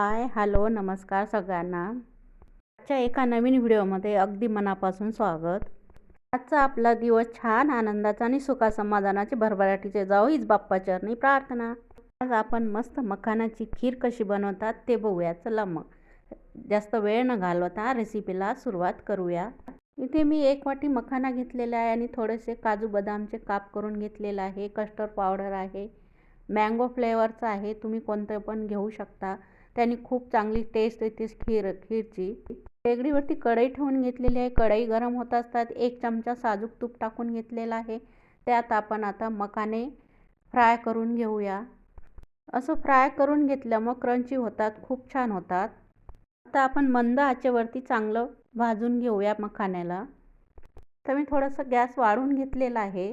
Hi hello नमस्कार सगळ्यांना. आजच्या एका नवीन व्हिडिओमध्ये अगदी मनापासून स्वागत. आजचा आपला दिवस छान आनंदाचा आणि सुखासमाधानाची भरभराटीचे जाऊ हीच बाप्पाचरणी प्रार्थना. आज आपण मस्त मखानाची खीर कशी बनवतात ते बघूया. चला मग. जास्त वेळ न घालवता रेसिपीला सुरुवात करूया. इथे मी एक वाटी मखाना घेतलेला आहे आणि थोडेसे काजू बदामचे काप करून घेतलेला आहे. कस्टर्ड पावडर आहे. मँगो फ्लेवरचं आहे. तुम्ही कोणतं पण घेऊ शकता. त्यांनी खूप चांगली टेस्ट येते खीर खीरची. शेगडीवरती कढई ठेवून घेतलेली आहे. कढई गरम होत असतात. एक चमचा साजूक तूप टाकून घेतलेला आहे. त्यात आपण आता मकाने फ्राय करून घेऊया. असं फ्राय करून घेतलं मग क्रंची होतात खूप छान होतात. आता आपण मंद आचेवरती चांगलं भाजून घेऊया मखाण्याला. तर मी थोडंसं गॅस वाढून घेतलेला आहे.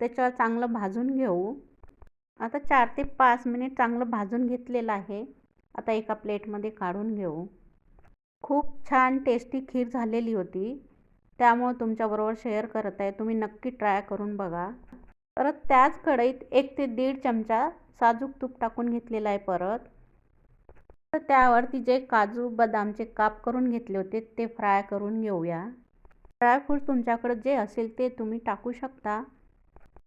त्याच्यावर चांगलं भाजून घेऊ. आता चार ते पाच मिनिट चांगलं भाजून घेतलेलं आहे. आता एका प्लेटमध्ये काढून घेऊ. खूप छान टेस्टी खीर झालेली होती. त्यामुळं तुमच्याबरोबर शेअर करत आहे. तुम्ही नक्की ट्राय करून बघा. परत त्याच कढईत एक ते दीड चमचा साजूक तूप टाकून घेतलेला आहे परत. तर त्यावरती जे काजू बदामचे काप करून घेतले होते ते फ्राय करून घेऊया. ड्रायफ्रूट तुमच्याकडं जे असेल ते तुम्ही टाकू शकता.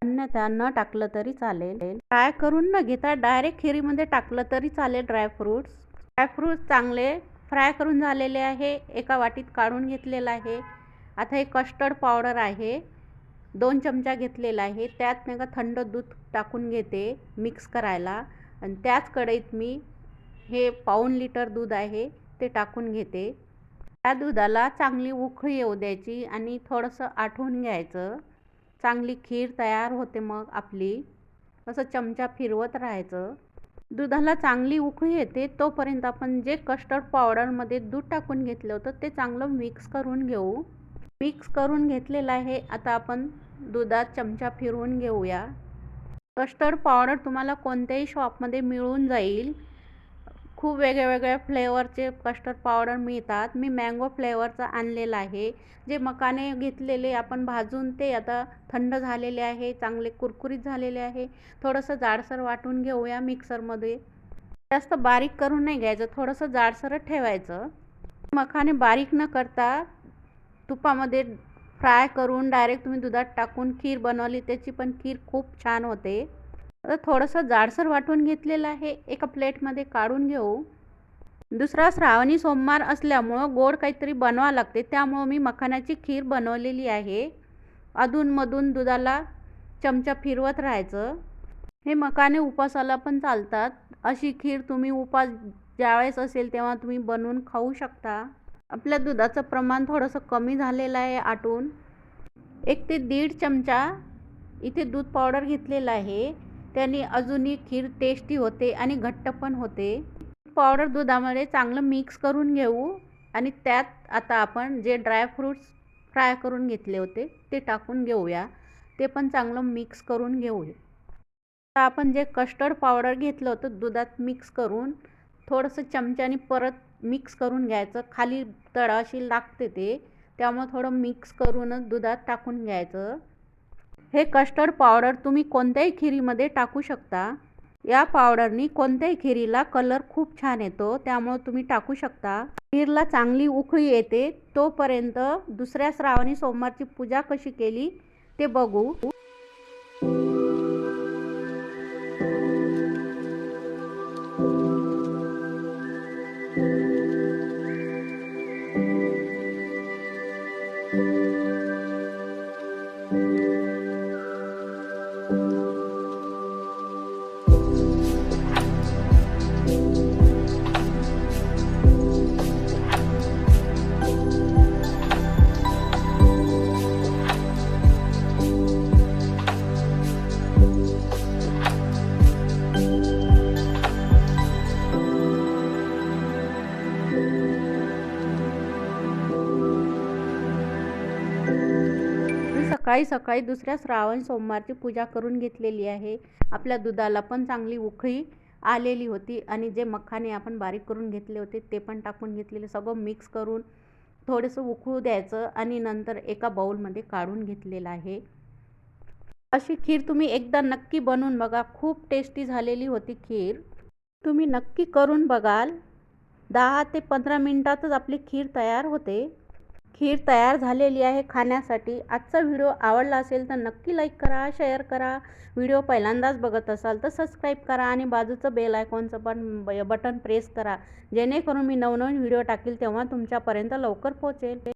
अन्यथा न टाकलं तरी चालेल. फ्राय करून न घेता डायरेक्ट खिरीमध्ये टाकलं तरी चालेल ड्रायफ्रूट्स ड्रायफ्रूट्स चांगले फ्राय करून झालेले आहे. एका वाटीत काढून घेतलेलं आहे. आता हे कस्टर्ड पावडर आहे. दोन चमचा घेतलेला आहे. त्यात नाही का थंड दूध टाकून घेते मिक्स करायला. आणि त्याच कढईत मी हे पाऊण लिटर दूध आहे ते टाकून घेते. त्या दुधाला चांगली उकळी येऊ द्यायची आणि थोडंसं आठवून घ्यायचं. चांगली खीर तयार होते मग आपली. असं चमचा फिरवत राहायचं. दुधाला चांगली उकळी येते तोपर्यंत आपण जे कस्टर्ड पावडरमध्ये दूध टाकून घेतलं होतं ते चांगलं मिक्स करून घेऊ. मिक्स करून घेतलेलं आहे आता आपण दुधात चमचा फिरवून घेऊया. कस्टर्ड पावडर तुम्हाला कोणत्याही शॉपमध्ये मिळून जाईल. खूप वेगळ्यावेगळ्या फ्लेवरचे कस्टर्ड पावडर मिळतात. मी मँगो फ्लेवरचा आणलेला आहे. जे मकाने घेतलेले आपण भाजून ते आता थंड झालेले आहे चांगले कुरकुरीत झालेले आहे. थोडंसं जाडसर वाटून घेऊया मिक्सरमध्ये. जास्त बारीक करून नाही घ्यायचं थोडंसं जाडसरच ठेवायचं. मखाने बारीक न करता तुपामध्ये फ्राय करून डायरेक्ट तुम्ही दुधात टाकून खीर बनवली त्याची पण खीर खूप छान होते. आता थोडंसं जाडसर वाटून घेतलेलं आहे. एका प्लेटमध्ये काढून घेऊ. दुसरा श्रावणी सोमवार असल्यामुळं गोड काहीतरी बनवावं लागते. त्यामुळं मी मखानाची खीर बनवलेली आहे. अधूनमधून दुधाला चमचा फिरवत राहायचं. हे मकाने उपासाला पण चालतात. अशी खीर तुम्ही उपास ज्यावेळेस असेल तेव्हा तुम्ही बनवून खाऊ शकता. आपल्या दुधाचं प्रमाण थोडंसं कमी झालेलं आहे आटून. एक ते दीड चमचा इथे दूध पावडर घेतलेला आहे. त्यांनी अजूनही खीर टेस्टी होते आणि घट्ट पण होते. पावडर दुधामध्ये चांगलं मिक्स करून घेऊ आणि त्यात आता आपण जे ड्रायफ्रूट्स फ्राय करून घेतले होते ते टाकून घेऊया. ते पण चांगलं मिक्स करून घेऊया. आता आपण जे कस्टर्ड पावडर घेतलं होतं दुधात मिक्स करून थोडंसं चमच्याने परत मिक्स करून घ्यायचं. खाली तळाशी लागते ते त्यामुळं थोडं मिक्स करूनच दुधात टाकून घ्यायचं. हे कस्टर्ड पावडर तुम्ही कोणत्याही खिरीमध्ये टाकू शकता. या पावडरनी कोणत्याही खिरीला कलर खूप छान येतो त्यामुळं तुम्ही टाकू शकता. खीरला चांगली उखळी येते तोपर्यंत दुसऱ्या श्रावणी सोमवारची पूजा कशी केली ते बघू. मी सकाळी सकाळी दुसऱ्या श्रावण सोमवारची पूजा करून घेतलेली आहे. आपल्या दुधाला पण चांगली उकळी आलेली होती आणि जे मखाने आपण बारीक करून घेतले होते ते पण टाकून घेतलेले. सगळं मिक्स करून थोडंसं उकळू द्यायचं आणि नंतर एका बाऊलमध्ये काढून घेतलेलं आहे. अशी खीर तुम्ही एकदा नक्की बनवून बघा. खूप टेस्टी झालेली होती खीर. तुम्ही नक्की करून बघाल. दहा ते पंधरा मिनटातच आपली खीर तयार होते. खीर तयार झालेली आहे खाण्यासाठी. आजचा व्हिडिओ आवडला असेल तर नक्की लाईक करा शेअर करा. व्हिडिओ पहिल्यांदाच बघत असाल तर सबस्क्राईब करा आणि बाजूचं बेल आयकॉनचं पण बटन प्रेस करा. जेणेकरून मी नवनवीन व्हिडिओ टाकील तेव्हा तुमच्यापर्यंत लवकर पोहोचेल.